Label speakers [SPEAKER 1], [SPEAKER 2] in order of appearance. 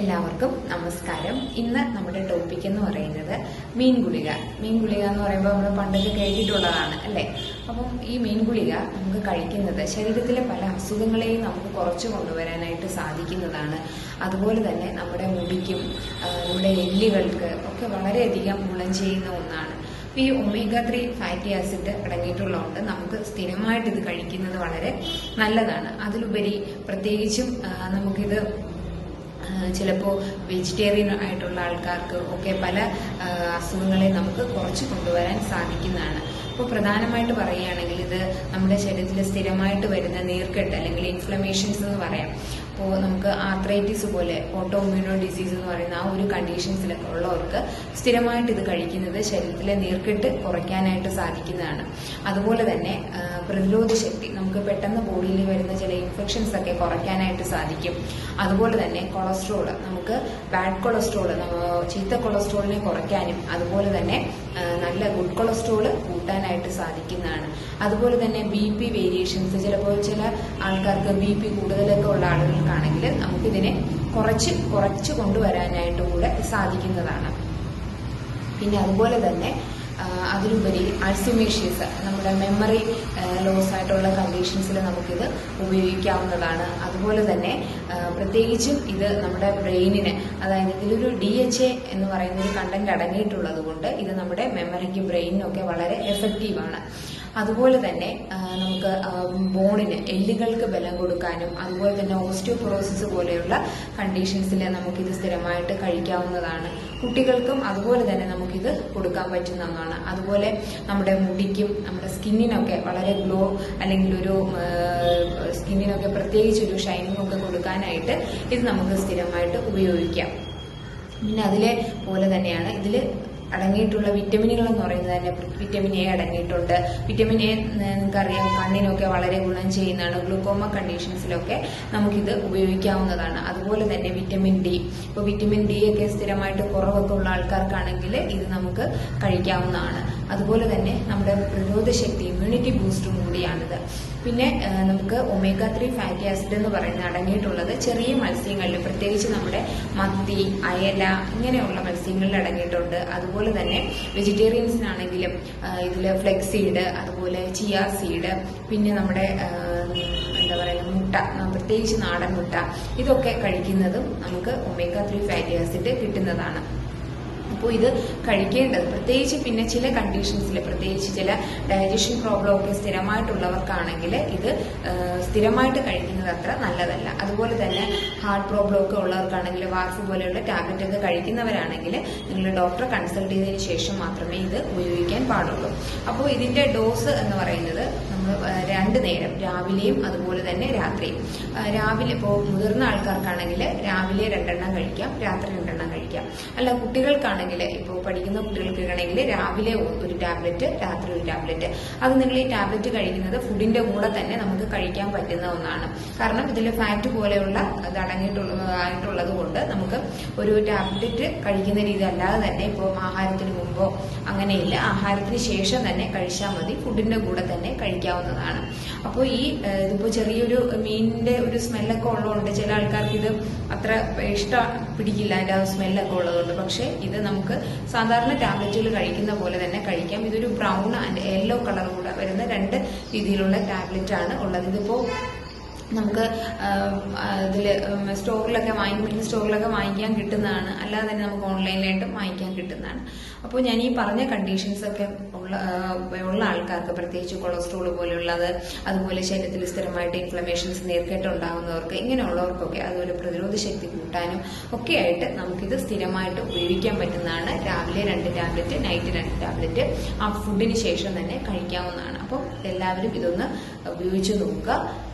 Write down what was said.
[SPEAKER 1] എല്ലാവർക്കും നമസ്കാരം. ഇന്ന് നമ്മുടെ ടോപ്പിക് എന്ന് പറയുന്നത് മീൻ ഗുളിക മീൻ ഗുളിക എന്ന് പറയുമ്പോൾ നമ്മൾ പണ്ടൊക്കെ കേട്ടിട്ടുള്ളതാണ് അല്ലേ? അപ്പം ഈ മീൻ ഗുളിക നമുക്ക് കഴിക്കുന്നത് ശരീരത്തിലെ പല അസുഖങ്ങളെയും നമുക്ക് കുറച്ച് കൊണ്ടുവരാനായിട്ട് സാധിക്കുന്നതാണ്. അതുപോലെ തന്നെ നമ്മുടെ മുടിക്കും നമ്മുടെ എല്ലുകൾക്ക് ഒക്കെ വളരെയധികം ഗുണം ചെയ്യുന്ന ഒന്നാണ്. ഈ ഒമേഗ ത്രീ ഫാറ്റി ആസിഡ് അടങ്ങിയിട്ടുള്ളതുകൊണ്ട് നമുക്ക് സ്ഥിരമായിട്ട് ഇത് കഴിക്കുന്നത് വളരെ നല്ലതാണ്. അതിലുപരി പ്രത്യേകിച്ചും നമുക്കിത് ചിലപ്പോൾ വെജിറ്റേറിയൻ ആയിട്ടുള്ള ആൾക്കാർക്ക് ഒക്കെ പല അസുഖങ്ങളെ നമുക്ക് കുറച്ച് കൊണ്ടുവരാൻ സാധിക്കുന്നതാണ്. അപ്പോൾ പ്രധാനമായിട്ട് പറയുകയാണെങ്കിൽ ഇത് നമ്മുടെ ശരീരത്തിൽ സ്ഥിരമായിട്ട് വരുന്ന നീർക്കെട്ട് അല്ലെങ്കിൽ ഇൻഫ്ലമേഷൻസ് എന്ന് പറയാം. അപ്പോൾ നമുക്ക് ആർത്രൈറ്റിസ് പോലെ ഓട്ടോ ഡിസീസ് എന്ന് പറയുന്ന ആ ഒരു കണ്ടീഷൻസിലൊക്കെ ഉള്ളവർക്ക് സ്ഥിരമായിട്ട് ഇത് കഴിക്കുന്നത് ശരീരത്തിലെ നീർക്കെട്ട് കുറയ്ക്കാനായിട്ട് സാധിക്കുന്നതാണ്. അതുപോലെ തന്നെ പ്രതിരോധ ശക്തി നമുക്ക് പെട്ടെന്ന് ബോഡിയിൽ വരുന്ന ചില ഇൻഫെക്ഷൻസ് ഒക്കെ കുറയ്ക്കാനായിട്ട് സാധിക്കും. അതുപോലെ തന്നെ കൊളസ്ട്രോൾ നമുക്ക് ബാഡ് കൊളസ്ട്രോൾ ചീത്ത കൊളസ്ട്രോളിനെ കുറയ്ക്കാനും അതുപോലെ തന്നെ നല്ല ഗുഡ് കൊളസ്ട്രോൾ കൂട്ടാനായിട്ട് സാധിക്കുന്നതാണ്. അതുപോലെ തന്നെ ബി പി വേരിയേഷൻസ് ചിലപ്പോൾ ചില ആൾക്കാർക്ക് ബി പി കൂടുതലൊക്കെ ഉള്ള ആളുകൾക്കാണെങ്കിൽ നമുക്കിതിനെ കുറച്ച് കുറച്ച് കൊണ്ടുവരാനായിട്ടും കൂടെ സാധിക്കുന്നതാണ്. പിന്നെ അതുപോലെ തന്നെ അതിലുപരി അൾസിമേഷ്യസ് നമ്മുടെ മെമ്മറി ലോസ് ആയിട്ടുള്ള കണ്ടീഷൻസിൽ നമുക്കിത് ഉപയോഗിക്കാവുന്നതാണ്. അതുപോലെ തന്നെ പ്രത്യേകിച്ചും ഇത് നമ്മുടെ ബ്രെയിനിന് അതായത് ഇതിലൊരു ഡി എച്ച് എ എന്ന് പറയുന്ന ഒരു കണ്ടന്റ് അടങ്ങിയിട്ടുള്ളത് കൊണ്ട് ഇത് നമ്മുടെ മെമ്മറിക്കും ബ്രെയിനിനും ഒക്കെ വളരെ എഫക്റ്റീവാണ് അതുപോലെ തന്നെ നമുക്ക് ബോണിന് എല്ലുകൾക്ക് ബലം കൊടുക്കാനും അതുപോലെ തന്നെ ഓസ്റ്റിയോപൊറോസിസ് പോലെയുള്ള കണ്ടീഷൻസിൽ നമുക്കിത് സ്ഥിരമായിട്ട് കഴിക്കാവുന്നതാണ്. കുട്ടികൾക്കും അതുപോലെ തന്നെ നമുക്കിത് കൊടുക്കാൻ പറ്റുന്ന ഒന്നാണ്. അതുപോലെ നമ്മുടെ മുടിക്കും നമ്മുടെ സ്കിന്നിനൊക്കെ വളരെ ഗ്ലോ അല്ലെങ്കിൽ ഒരു സ്കിന്നിനൊക്കെ പ്രത്യേകിച്ച് ഒരു ഷൈനിങ് ഒക്കെ കൊടുക്കാനായിട്ട് ഇത് നമുക്ക് സ്ഥിരമായിട്ട് ഉപയോഗിക്കാം. പിന്നെ അതിലെ പോലെ തന്നെയാണ് ഇതിൽ അടങ്ങിയിട്ടുള്ള വിറ്റമിനുകൾ എന്ന് പറയുന്നത് തന്നെ വിറ്റമിൻ എ അടങ്ങിയിട്ടുണ്ട്. വിറ്റമിൻ എ നിങ്ങൾക്കറിയാം കണ്ണിനൊക്കെ വളരെ ഗുണം ചെയ്യുന്നതാണ്. ഗ്ലൂക്കോമ കണ്ടീഷൻസിലൊക്കെ നമുക്കിത് ഉപയോഗിക്കാവുന്നതാണ്. അതുപോലെ തന്നെ വിറ്റമിൻ ഡി ഇപ്പോൾ വിറ്റമിൻ ഡി ഒക്കെ സ്ഥിരമായിട്ട് കുറവൊക്കെ ഉള്ള ആൾക്കാർക്കാണെങ്കിൽ ഇത് നമുക്ക് കഴിക്കാവുന്നതാണ്. അതുപോലെ തന്നെ നമ്മുടെ പ്രതിരോധ ശക്തി ഇമ്മ്യൂണിറ്റി ബൂസ്റ്ററും കൂടിയാണിത്. പിന്നെ നമുക്ക് ഒമേഗ ത്രീ ഫാറ്റി ആസിഡ് എന്ന് പറയുന്നത് അടങ്ങിയിട്ടുള്ളത് ചെറിയ മത്സ്യങ്ങളിൽ പ്രത്യേകിച്ച് നമ്മുടെ മത്തി അയല ഇങ്ങനെയുള്ള മത്സ്യങ്ങളിൽ അടങ്ങിയിട്ടുണ്ട്. അതുപോലെ തന്നെ വെജിറ്റേറിയൻസിനാണെങ്കിലും ഇതിൽ ഫ്ലെക്സ് സീഡ് അതുപോലെ ചിയ സീഡ് പിന്നെ നമ്മുടെ എന്താ പറയുക മുട്ട പ്രത്യേകിച്ച് നാടൻ മുട്ട ഇതൊക്കെ കഴിക്കുന്നതും നമുക്ക് ഒമേഗ ത്രീ ഫാറ്റി ആസിഡ് കിട്ടുന്നതാണ്. അപ്പോൾ ഇത് കഴിക്കേണ്ടത്. പ്രത്യേകിച്ച് പിന്നെ ചില കണ്ടീഷൻസിൽ പ്രത്യേകിച്ച് ചില ഡയജഷൻ പ്രോബ്ലം ഒക്കെ സ്ഥിരമായിട്ടുള്ളവർക്കാണെങ്കിൽ ഇത് സ്ഥിരമായിട്ട് കഴിക്കുന്നത് അത്ര നല്ലതല്ല. അതുപോലെ തന്നെ ഹാർട്ട് പ്രോബ്ലം ഒക്കെ ഉള്ളവർക്കാണെങ്കിൽ വാർഫ് പോലെയുള്ള ടാബ്ലറ്റ് ഒക്കെ കഴിക്കുന്നവരാണെങ്കിൽ നിങ്ങൾ ഡോക്ടറെ കൺസൾട്ട് ചെയ്തതിന് ശേഷം മാത്രമേ ഇത് ഉപയോഗിക്കാൻ പാടുള്ളൂ. അപ്പോൾ ഇതിന്റെ ഡോസ് എന്ന് പറയുന്നത് നമ്മൾ രണ്ട് നേരം. രാവിലെയും അതുപോലെ തന്നെ രാത്രിയും. രാവിലെ ഇപ്പോൾ മുതിർന്ന ആൾക്കാർക്കാണെങ്കിൽ രാവിലെ രണ്ടെണ്ണം കഴിക്കാം രാത്രി രണ്ടെണ്ണം കഴിക്കാം. അല്ല കുട്ടികൾക്കാണെങ്കിൽ ഇപ്പോൾ പഠിക്കുന്ന കുട്ടികൾക്കാണെങ്കിൽ രാവിലെ ഒരു ടാബ്ലറ്റ് രാത്രി ഒരു ടാബ്ലറ്റ്. അത് നിങ്ങൾ ഈ ടാബ്ലറ്റ് കഴിക്കുന്നത് ഫുഡിന്റെ കൂടെ തന്നെ നമുക്ക് കഴിക്കാൻ പറ്റുന്ന ഒന്നാണ്. കാരണം ഇതിൽ ഫാറ്റ് പോലെയുള്ള ഇത് കൊണ്ട് നമുക്ക് ഒരു ടാബ്ലറ്റ് കഴിക്കുന്ന രീതി അല്ലാതെ തന്നെ ഇപ്പോൾ ആഹാരത്തിന് മുമ്പോ അങ്ങനെയില്ല ആഹാരത്തിന് ശേഷം തന്നെ കഴിച്ചാൽ മതി ഫുഡിന്റെ കൂടെ തന്നെ കഴിക്കാവുന്നതാണ് അപ്പോൾ ഈ ഇതിപ്പോൾ ചെറിയൊരു മീനിന്റെ ഒരു സ്മെല്ലൊക്കെ ഉള്ളതുകൊണ്ട് ചില ആൾക്കാർക്ക് ഇത് അത്ര ഇഷ്ടം പിടിക്കില്ല അതിന്റെ ആ സ്മെല്ലൊക്കെ ഉള്ളതുകൊണ്ട്. പക്ഷേ ഇത് നമുക്ക് സാധാരണ ടാബ്ലറ്റുകൾ കഴിക്കുന്ന പോലെ തന്നെ കഴിക്കാം. ഇതൊരു ബ്രൗൺ ആൻഡ് യെല്ലോ കളർ കൂടെ വരുന്ന രണ്ട് രീതിയിലുള്ള ടാബ്ലറ്റ് ആണ് ഉള്ളത്. ഇതിപ്പോ നമുക്ക് ഇതിൽ സ്റ്റോറിലൊക്കെ വാങ്ങി സ്റ്റോറിലൊക്കെ വാങ്ങിക്കാൻ കിട്ടുന്നതാണ്. അല്ലാതെ തന്നെ നമുക്ക് ഓൺലൈനിലായിട്ടും വാങ്ങിക്കാൻ കിട്ടുന്നതാണ്. അപ്പോൾ ഞാൻ ഈ പറഞ്ഞ കണ്ടീഷൻസ് ഒക്കെ ഉള്ള ഉള്ള ആൾക്കാർക്ക് പ്രത്യേകിച്ച് കൊളസ്ട്രോൾ പോലെയുള്ളത് അതുപോലെ ശരീരത്തിൽ സ്ഥിരമായിട്ട് ഇൻഫ്ലമേഷൻസ് നേർക്കേട്ട് ഉണ്ടാകുന്നവർക്ക് ഇങ്ങനെയുള്ളവർക്കൊക്കെ അതുപോലെ പ്രതിരോധ ശക്തി കൂട്ടാനും ഒക്കെ ആയിട്ട് നമുക്കിത് സ്ഥിരമായിട്ട് ഉപയോഗിക്കാൻ പറ്റുന്നതാണ്. രാവിലെ രണ്ട് ടാബ്ലറ്റ് നൈറ്റ് രണ്ട് ടാബ്ലറ്റ് ആ ഫുഡിന് ശേഷം തന്നെ കഴിക്കാവുന്നതാണ്. അപ്പോൾ എല്ലാവരും ഇതൊന്ന് ഉപയോഗിച്ച് നോക്കുക.